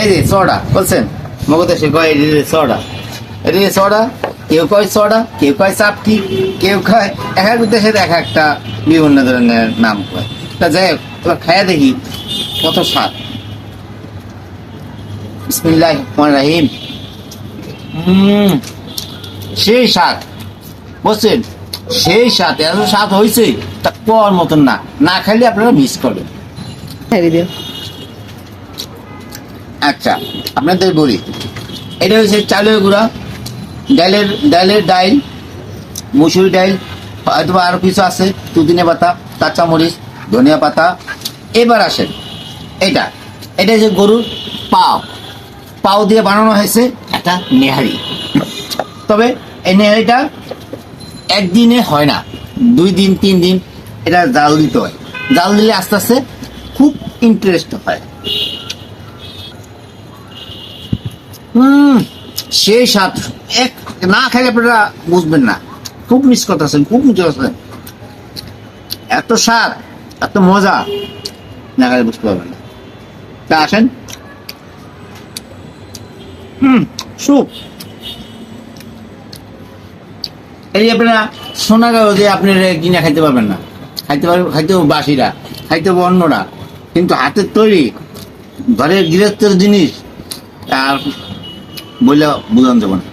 এই যে বলছেন? যে সডা এই কেউ কয় কেউ কয় চাপটি কেউ এক এক দেশের এক একটা বিভিন্ন ধরনের নাম কয়। তা যাই হোক, এবার দেখি কত স্বাদ। বিসমিল্লাহ রাহিম। সেই স্বাদ। বুঝছেন সেই স্বাদ, এত স্বাদ হয়েছে তা কোয়ার মতন না। না খাইলে আপনারা মিস করবেন। হ্যাঁ আচ্ছা আপনাদের বলি। এটা হচ্ছে চালের গুঁড়া, ডালের ডালের ডাইল, মুসুরি ডাইল হয়তো আরও কিছু আছে, পুদিনা পাতা, কাঁচামরিচ, ধনিয়া পাতা। এবার আসেন, এটা এটা যে গরুর পাও পাও দিয়ে বানানো হয়েছে একটা নেহারি। তবে এই নেহারিটা একদিনে হয় না, দুই দিন, তিন দিন এটা জাল দিতে হয়। জাল দিলে আস্তে আস্তে খুব ইন্টারেস্ট হয়। সেই স্বাদ এক না খাইলে আপনারা বুঝবেন না। খুব মিস করতেছেন, খুব মিস করতেছেন। এত স্বাদ, এত মজা। না খাইলে বুঝতে পারবেন না। তা আসেন। সুপ। এই আপনারা সোনা কাগজে আপনারা কিনে খাইতে পারবেন না। খাইতে পারবেন খাইতে বাসিরা, খাইতে হবে অন্যরা। কিন্তু হাতের তৈরি, ঘরের গৃহস্থের জিনিস, আর বললে বুঝান যাব না।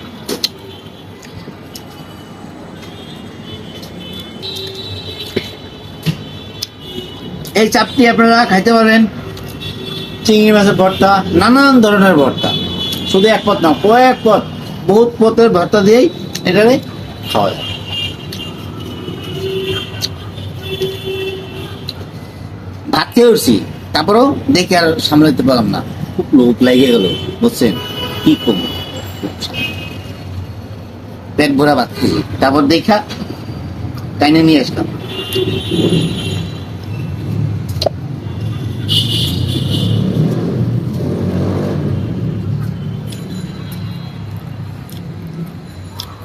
এই চাপটি আপনারা খাইতে পারেন। চিংড়ি মাছের ভর্তা, নানান ধরনের ভর্তা। শুধু এক পথ না, কয়েক পথ বহুত পথের ভর্তা দিয়েই এটারে খাওয়া যায়। ভাত খেয়ে উঠছি, তারপরেও দেখে আর সামলাতে পারলাম না। খুব লোক লাগিয়ে গেল, বুঝছেন? কি করব? পেট ভরা খেয়ে তারপর দেখা টাইনে নিয়ে আসলাম।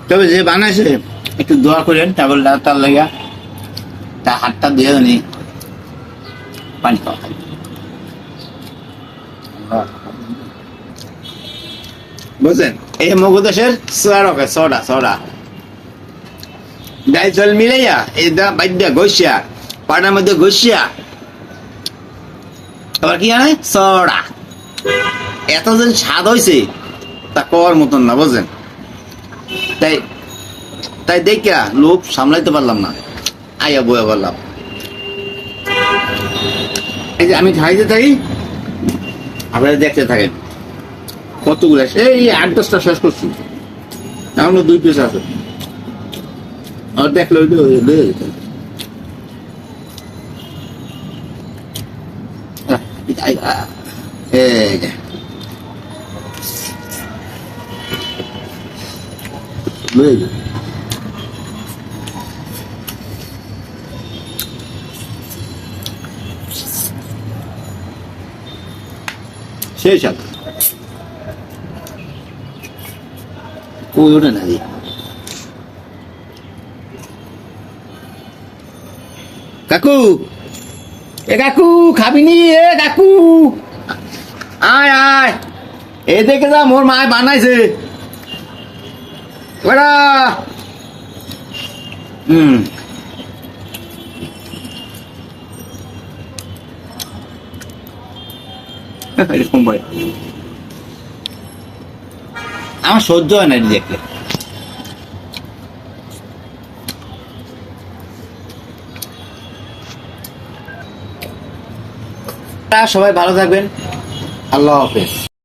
তবে যে বানাইছে, একটু দোয়া করেন, তারপর তার লাগা তার হাতটা দিয়ে নি পানি খাওয়া। বুঝলেন এই মগদেশের সোয়া রকে সোডা সোডা। ডাই জল মিলাইয়া, এই দা বাদ্যা ঘষিয়া পাটার মধ্যে ঘষিয়া। আবার কি জানে? সোডা। এত যে স্বাদ হয়েছে তা কর মতন না বুঝলেন তাই তাই দেখা লোভ সামলাইতে পারলাম না। আইয়া বয়া বললাম। এই যে আমি খাইতে থাকি, আপনারা দেখতে থাকেন। কতগুলো আছে? এই আট দশটা শেষ করছি। এখনও দুই পিস আছে। আর দেখলে ওই যে- ওই ওঠে না রে কাকু এ কাকু খাবিনি এ কাকু। আয় আয়। এ দেখে যা মোর মায় বানাইছে। বেড়া। হুম। এরকম বলে আমার সহ্য হয় না এটি দেখলে সবাই ভালো থাকবেন। আল্লাহ হাফেজ।